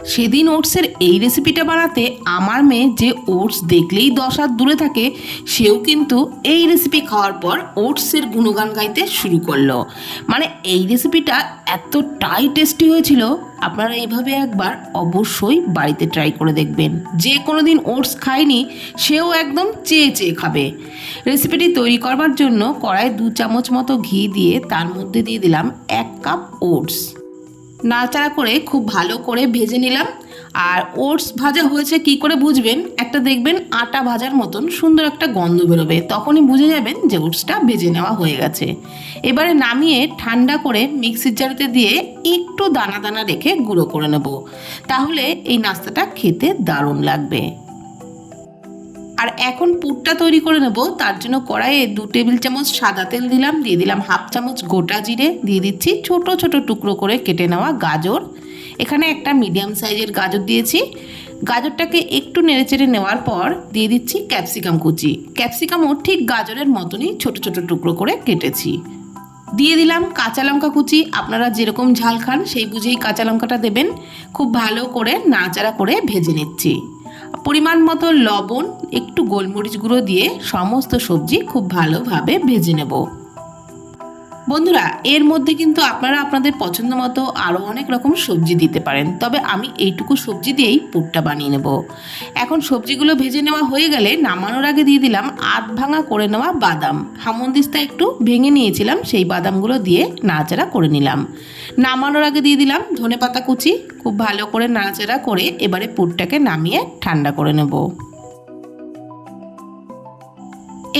সেদিন ওটসের এই রেসিপিটা বানাতে আমার মেয়ে যে ওটস দেখলেই দশ হাত দূরে থাকে, সেও কিন্তু এই রেসিপি খাওয়ার পর ওটসের গুণগান গাইতে শুরু করল। মানে এই রেসিপিটা এতটাই টেস্টি হয়েছিল, আপনারা এইভাবে একবার অবশ্যই বাড়িতে ট্রাই করে দেখবেন। যে কোনো দিন ওটস খায়নি, সেও একদম চেয়ে চেয়ে খাবে। রেসিপিটি তৈরি করবার জন্য কড়াই দু চামচ মতো ঘি দিয়ে তার মধ্যে দিয়ে দিলাম এক কাপ ওটস। নাড়াচাড়া করে খুব ভালো করে ভেজে নিলাম। আর ওটস ভাজা হয়েছে কি করে বুঝবেন? একটা দেখবেন আটা ভাজার মতন সুন্দর একটা গন্ধ বেরোবে। তখনই বুঝে যাবেন যে ওটসটা ভেজে নেওয়া হয়ে গেছে। এবারে নামিয়ে ঠান্ডা করে মিক্সির জারিতে দিয়ে একটু দানা দানা রেখে গুঁড়ো করে নেব। তাহলে এই নাস্তাটা খেতে দারুণ লাগবে। আর এখন পুরটা তৈরি করে নেব। তার জন্য কড়াইয়ে দু টেবিল চামচ সাদা তেল দিলাম, দিয়ে দিলাম হাফ চামচ গোটা জিরে, দিয়ে দিচ্ছি ছোট ছোট টুকরো করে কেটে নেওয়া গাজর। এখানে একটা মিডিয়াম সাইজের গাজর দিয়েছি। গাজরটাকে একটু নেড়েচেড়ে নেওয়ার পর দিয়ে দিচ্ছি ক্যাপসিকাম কুচি। ক্যাপসিকামও ঠিক গাজরের মতনই ছোট ছোট টুকরো করে কেটেছি। দিয়ে দিলাম কাঁচা লঙ্কা কুচি। আপনারা যেরকম ঝাল খান, সেই বুঝেই কাঁচা লঙ্কাটা দেবেন। খুব ভালো করে নাড়াচাড়া করে ভেজে নিচ্ছি। পরিমাণ মতো লবণ একটু গোলমরিচ গুঁড়ো দিয়ে সমস্ত সবজি খুব ভালোভাবে ভেজে নেব। বন্ধুরা, এর মধ্যে কিন্তু আপনারা আপনাদের পছন্দ মতো আরও অনেক রকম সবজি দিতে পারেন। তবে আমি এইটুকু সবজি দিয়েই পুরটা বানিয়ে নেব। এখন সবজিগুলো ভেজে নেওয়া হয়ে গেলে নামানোর আগে দিয়ে দিলাম আধ ভাঙা করে নেওয়া বাদাম। হামন্দিস্তা একটু ভেঙে নিয়েছিলাম, সেই বাদামগুলো দিয়ে নাড়াচাড়া করে নিলাম। নামানোর আগে দিয়ে দিলাম ধনে পাতা কুচি, খুব ভালো করে নাড়াচাড়া করে এবারে পুরটাকে নামিয়ে ঠান্ডা করে নেব।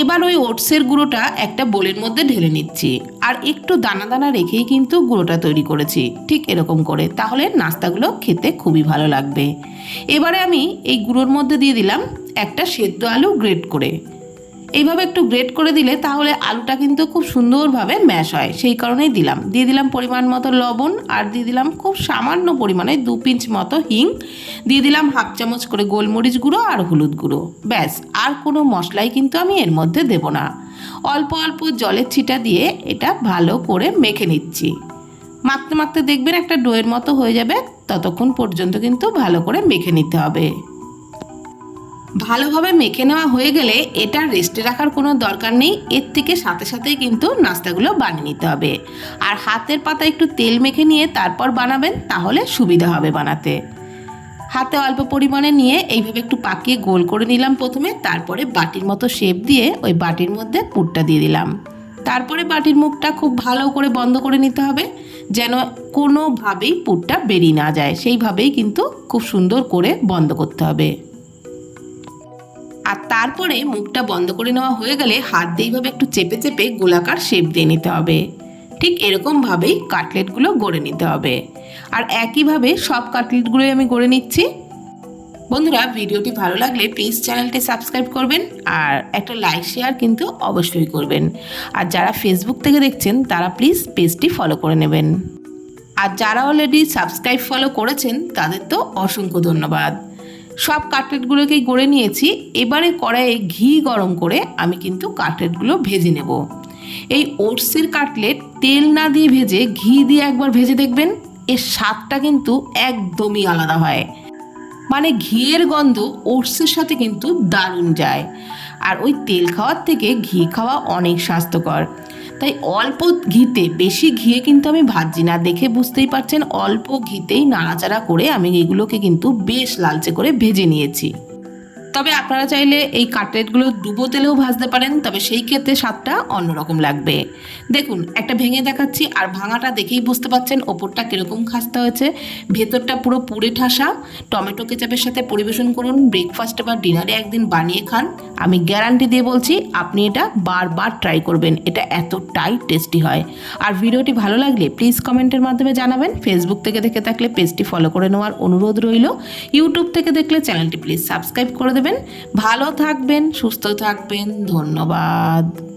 এবার ওই ওটসের গুঁড়োটা একটা বোলের মধ্যে ঢেলে নিচ্ছি। আর একটু দানা দানা রেখেই কিন্তু গুঁড়োটা তৈরি করেছি। ঠিক এরকম করে। তাহলে নাস্তাগুলো খেতে খুবই ভালো লাগবে। এবারে আমি এই গুঁড়োর মধ্যে দিয়ে দিলাম একটা সেদ্ধ আলু গ্রেট করে। এইভাবে একটু গ্রেট করে দিলে তাহলে আলুটা কিন্তু খুব সুন্দরভাবে ম্যাশ হয়। সেই কারণেই দিলাম। দিয়ে দিলাম পরিমাণ মতো লবণ আর দিয়ে দিলাম খুব সামান্য পরিমাণে দু পিঞ্চ মতো হিং। দিয়ে দিলাম হাফ চামচ করে গোলমরিচ গুঁড়ো আর হলুদ গুঁড়ো। ব্যাস, আর কোনো মশলাই কিন্তু আমি এর মধ্যে দেব না। অল্প অল্প জলের ছিটা দিয়ে এটা ভালো করে মেখে নিচ্ছি। মাখতে মাখতে দেখবেন একটা ডোয়ের মতো হয়ে যাবে। ততক্ষণ পর্যন্ত কিন্তু ভালো করে মেখে নিতে হবে। ভালোভাবে মেখে নেওয়া হয়ে গেলে এটা রেস্টে রাখার কোনো দরকার নেই। এর থেকে সাথে সাথেই কিন্তু নাস্তাগুলো বানিয়ে নিতে হবে। আর হাতের পাতা একটু তেল মেখে নিয়ে তারপর বানাবেন, তাহলে সুবিধা হবে বানাতে। হাতে অল্প পরিমাণে নিয়ে এইভাবে একটু পাকিয়ে গোল করে নিলাম প্রথমে, তারপরে বাটির মতো শেপ দিয়ে ওই বাটির মধ্যে পুরটা দিয়ে দিলাম। তারপরে বাটির মুখটা খুব ভালো করে বন্ধ করে নিতে হবে, যেন কোনোভাবেই পুরটা বেরিয়ে না যায়। সেইভাবেই কিন্তু খুব সুন্দর করে বন্ধ করতে হবে। আর তারপরে মুখটা বন্ধ করে নেওয়া হয়ে গেলে হাত দিয়ে এইভাবে একটু চেপে চেপে গোলাকার শেপ দিয়ে নিতে হবে। ঠিক এরকমভাবেই কাটলেটগুলো গড়ে নিতে হবে। আর একইভাবে সব কাটলেটগুলোই আমি গড়ে নিচ্ছি। বন্ধুরা, ভিডিওটি ভালো লাগলে প্লিজ চ্যানেলটি সাবস্ক্রাইব করবেন আর একটা লাইক শেয়ার কিন্তু অবশ্যই করবেন। আর যারা ফেসবুক থেকে দেখছেন, তারা প্লিজ পেজটি ফলো করে নেবেন। আর যারা অলরেডি সাবস্ক্রাইব ফলো করেছেন, তাদের তো অসংখ্য ধন্যবাদ। সব কাটলেটগুলোকেই গড়ে নিয়েছি। এবারে কড়াইয়ে ঘি গরম করে আমি কিন্তু কাটলেটগুলো ভেজে নেব। এই ওটসের কাটলেট তেল না দিয়ে ভেজে ঘি দিয়ে একবার ভেজে দেখবেন, এর স্বাদটা কিন্তু একদমই আলাদা হয়। মানে ঘিয়ের গন্ধ ওটসের সাথে কিন্তু দারুণ যায়। আর ওই তেল খাওয়ার থেকে ঘি খাওয়া অনেক স্বাস্থ্যকর। তাই অল্প ঘিতে, বেশি ঘিয়ে কিন্তু আমি ভাজছি না। দেখে বুঝতেই পারছেন, অল্প ঘিতেই নাড়াচাড়া করে আমি এগুলোকে কিন্তু বেশ লালচে করে ভেজে নিয়েছি। তবে আপনারা চাইলে এই কাটলেটগুলো ডুবো তেলেও ভাজতে পারেন, তবে সেই ক্ষেত্রে স্বাদটা অন্যরকম লাগবে। দেখুন, একটা ভেঙে দেখাচ্ছি, আর ভাঙাটা দেখেই বুঝতে পারছেন ওপরটা কীরকম খাস্তা হয়েছে। ভেতরটা পুরো পুড়ে ঠাসা। টমেটো কেচাপের সাথে পরিবেশন করুন ব্রেকফাস্টে বা ডিনারে একদিন বানিয়ে খান। আমি গ্যারান্টি দিয়ে বলছি, আপনি এটা বারবার ট্রাই করবেন, এটা এতটাই টেস্টি হয়। আর ভিডিওটি ভালো লাগলে প্লিজ কমেন্টের মাধ্যমে জানাবেন। ফেসবুক থেকে দেখে থাকলে পেজটি ফলো করে নেওয়ার অনুরোধ রইল। ইউটিউব থেকে দেখলে চ্যানেলটি প্লিজ সাবস্ক্রাইব করে দেবেন। ভালো থাকবেন সুস্থ থাকবেন ধন্যবাদ।